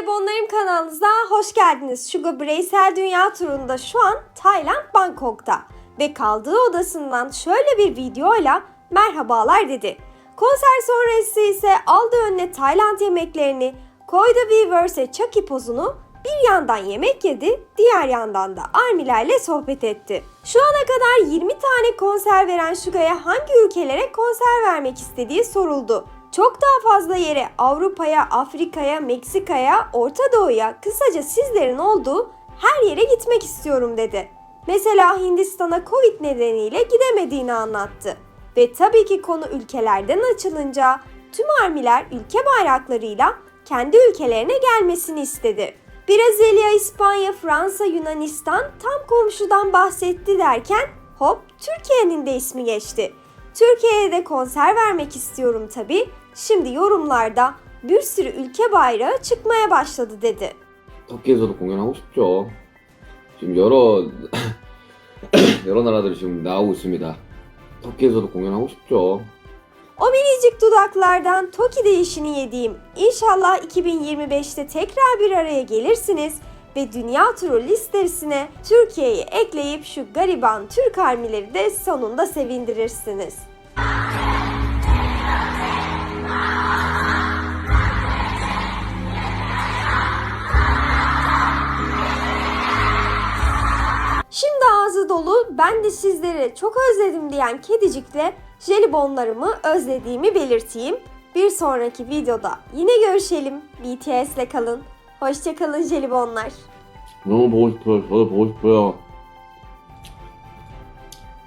Jelibonlarım kanalınıza hoş geldiniz. Sugar Bireysel Dünya turunda şu an Tayland Bangkok'ta ve kaldığı odasından şöyle bir videoyla merhabalar dedi. Konser sonrası ise aldı önüne Tayland yemeklerini, koydu Weavers'e Chucky pozunu, bir yandan yemek yedi, diğer yandan da armilerle sohbet etti. Şu ana kadar 20 tane konser veren Suga'ya hangi ülkelere konser vermek istediği soruldu. Çok daha fazla yere Avrupa'ya, Afrika'ya, Meksika'ya, Orta Doğu'ya, kısaca sizlerin olduğu her yere gitmek istiyorum dedi. Mesela Hindistan'a Covid nedeniyle gidemediğini anlattı. Ve tabii ki konu ülkelerden açılınca tüm armiler ülke bayraklarıyla kendi ülkelerine gelmesini istedi. Brezilya, İspanya, Fransa, Yunanistan tam komşudan bahsetti derken hop Türkiye'nin de ismi geçti. Türkiye'ye de konser vermek istiyorum tabi. Şimdi yorumlarda bir sürü ülke bayrağı çıkmaya başladı dedi. 터키에서도 공연하고 싶죠. 지금 여러 여러 나라들이 지금 나오고 있습니다. 터키에서도 공연하고 싶죠. O minicik dudaklardan Toki değişini yediğim İnşallah 2025'te tekrar bir araya gelirsiniz ve dünya turu listesine Türkiye'yi ekleyip şu gariban Türk armileri de sonunda sevindirirsiniz. Şimdi ağzı dolu ben de sizleri çok özledim diyen kedicikle jelibonlarımı özlediğimi belirteyim. Bir sonraki videoda yine görüşelim. BTS'le kalın. Hoşçakalın jelibonlar. Ne boş boş, boş boş.